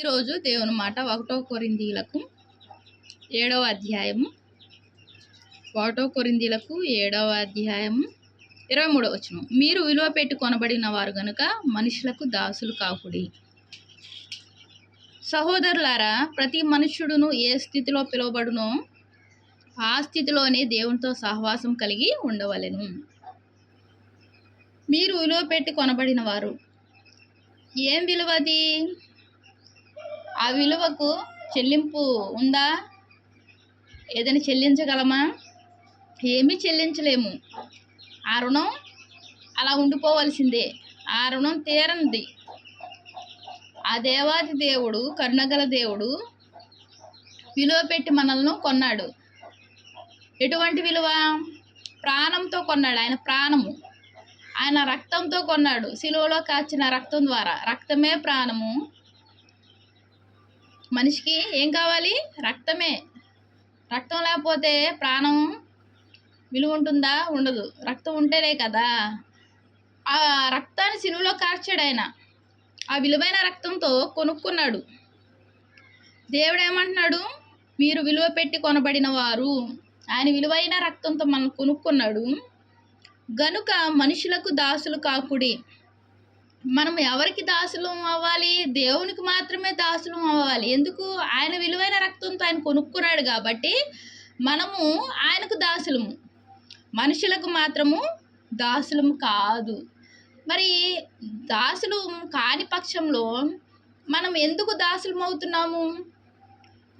ఈరోజు దేవుని మాట ఒకటో కొరిందీలకు ఏడవ అధ్యాయము. ఒకటో కొరిందీలకు ఏడవ అధ్యాయము. ఇరవై మూడవ వచనం. మీరు విలువ పెట్టి కొనబడిన వారు గనుక మనుషులకు దాసులు కాకుడి. సహోదరులారా ప్రతి మనుష్యుడును ఏ స్థితిలో పిలువబడునో ఆ స్థితిలోనే దేవునితో సహవాసం కలిగి ఉండవలెను. మీరు విలువ పెట్టి కొనబడిన వారు. ఏం విలువది? ఆ విలువకు చెల్లింపు ఉందా? ఏదైనా చెల్లించగలమా? ఏమీ చెల్లించలేము. ఆ రుణం అలా ఉండిపోవలసిందే. ఆ రుణం తీరనిది. ఆ దేవాది దేవుడు కరుణగల దేవుడు విలువ పెట్టి మనల్ని కొన్నాడు. ఎటువంటి విలువ? ప్రాణంతో కొన్నాడు. ఆయన ప్రాణము. ఆయన రక్తంతో కొన్నాడు. సిలువలో కాచిన రక్తం ద్వారా. రక్తమే ప్రాణము. మనిషికి ఏం కావాలి? రక్తమే. రక్తం లేకపోతే ప్రాణం విలువ ఉంటుందా? ఉండదు. రక్తం ఉంటేనే కదా. ఆ రక్తాన్ని సినువులో కార్చాడు ఆయన. ఆ విలువైన రక్తంతో కొనుక్కున్నాడు. దేవుడు ఏమంటున్నాడు మీరు విలువ పెట్టి కొనబడిన వారు ఆయన విలువైన రక్తంతో మనం కొనుక్కున్నాడు. గనుక మనుషులకు దాసులు కాకుడి. మనం ఎవరికి దాసులం అవ్వాలి? దేవునికి మాత్రమే దాసులం అవ్వాలి. ఎందుకు? ఆయన విలువైన రక్తంతో ఆయన కొనుక్కున్నాడు కాబట్టి మనము ఆయనకు దాసులము. మనుషులకు మాత్రము దాసులము కాదు. మరి దాసులు కాని పక్షంలో మనం ఎందుకు దాసులం అవుతున్నాము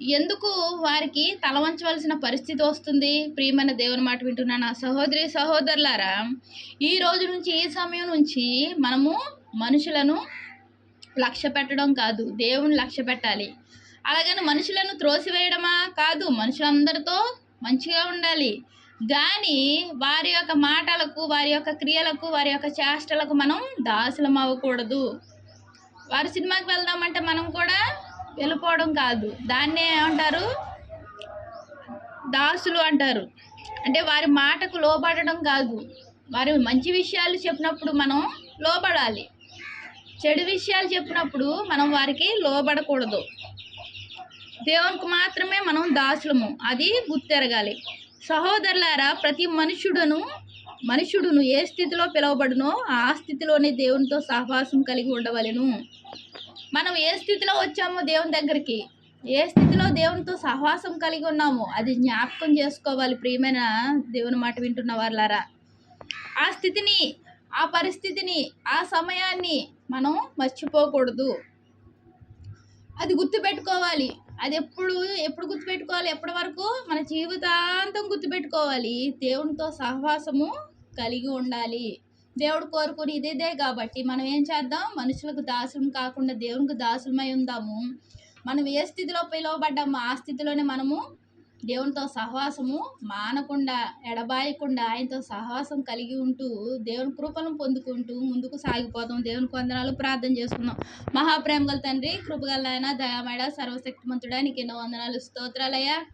ఎందుకు వారికి తల వంచవలసిన పరిస్థితి వస్తుంది? ప్రియమైన దేవుని మాట వింటున్నాను నా సహోదరి సహోదరులారా ఈ రోజు నుంచి ఈ సమయం నుంచి మనము మనుషులను లక్ష్య పెట్టడం కాదు. దేవుని లక్ష్య పెట్టాలి. అలాగని మనుషులను త్రోసివేయడమా కాదు. మనుషులందరితో మంచిగా ఉండాలి. కానీ వారి యొక్క మాటలకు వారి యొక్క క్రియలకు వారి యొక్క చేష్టలకు మనం దాసులం అవ్వకూడదు. వారి సినిమాకి వెళ్దామంటే మనం కూడా వెళ్ళిపోవడం కాదు. దాన్నే ఏమంటారు? దాసులు అంటారు. అంటే వారి మాటకు లోబడడం కాదు. వారి మంచి విషయాలు చెప్పినప్పుడు మనం లోబడాలి. చెడు విషయాలు చెప్పినప్పుడు మనం వారికి లోబడకూడదు. దేవునికి మాత్రమే మనం దాసులము. అది గుర్తెరగాలి. సహోదరులారా ప్రతి మనుషుడును మనుషుడును ఏ స్థితిలో పిలువబడునో ఆ స్థితిలోనే దేవునితో సహవాసం కలిగి ఉండవలెను. మనం ఏ స్థితిలో వచ్చామో దేవుని దగ్గరికి ఏ స్థితిలో దేవునితో సహవాసం కలిగి ఉన్నామో అది జ్ఞాపకం చేసుకోవాలి. ప్రియమైన దేవుని మాట వింటున్న వాళ్ళారా ఆ స్థితిని ఆ పరిస్థితిని ఆ సమయాన్ని మనం మర్చిపోకూడదు. అది గుర్తుపెట్టుకోవాలి. అది ఎప్పుడు ఎప్పుడు గుర్తుపెట్టుకోవాలి? ఎప్పటి వరకు? మన జీవితాంతం గుర్తుపెట్టుకోవాలి. దేవునితో సహవాసము కలిగి ఉండాలి. దేవుడు కోరుకుని ఇదేదే కాబట్టి మనం ఏం చేద్దాం? మనుషులకు దాసులం కాకుండా దేవునికి దాసులమై ఉందాము. మనం ఏ స్థితిలో పిలువబడ్డామో ఆ స్థితిలోనే మనము దేవునితో సహవాసము మానకుండా ఎడబాయకుండా ఆయనతో సహవాసం కలిగి ఉంటూ దేవుని కృపను పొందుకుంటూ ముందుకు సాగిపోతాం దేవుని వందనాలు. ప్రార్థన చేసుకుందాం. మహాప్రేమ గల తండ్రి కృపగల ఆయన దయామేడ సర్వశక్తిమంతుడా నీకు ఎన్నో వందనాలు. స్తోత్రాలయ్యా.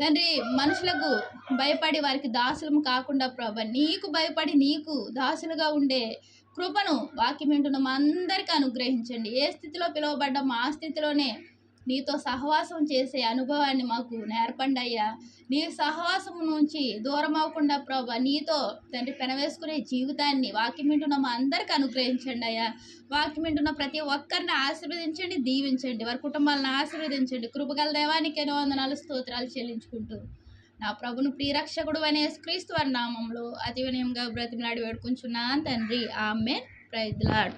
తండ్రి మనుషులకు భయపడి వారికి దాసులం కాకుండా ప్రభ నీకు భయపడి నీకు దాసులుగా ఉండే కృపను వాక్యం వింటున్న. అందరికీ అనుగ్రహించండి. ఏ స్థితిలో పిలువబడ్డామో ఆ స్థితిలోనే నీతో సహవాసం చేసే అనుభవాన్ని మాకు నేర్పండి అయ్యా నీ సహవాసం నుంచి దూరం అవ్వకుండా ప్రభా నీతో తండ్రి పెనవేసుకునే జీవితాన్ని వాక్యం వింటున్న మా అందరికి అనుగ్రహించండి అయ్యా వాక్యం వింటున్న ప్రతి ఒక్కరిని ఆశీర్వదించండి దీవించండి వారి కుటుంబాలను ఆశీర్వదించండి. కృపగల దేవానికి ఎన్నో వందనాలు స్తోత్రాలు చెల్లించుకుంటూ నా ప్రభును ప్రియరక్షకుడు అనే క్రీస్తు వారి నామంలో అతి వినయంగా బ్రతిమలాడి వేడుకుంటున్నాను తండ్రి. ఆమె ప్రైజ్లాడ్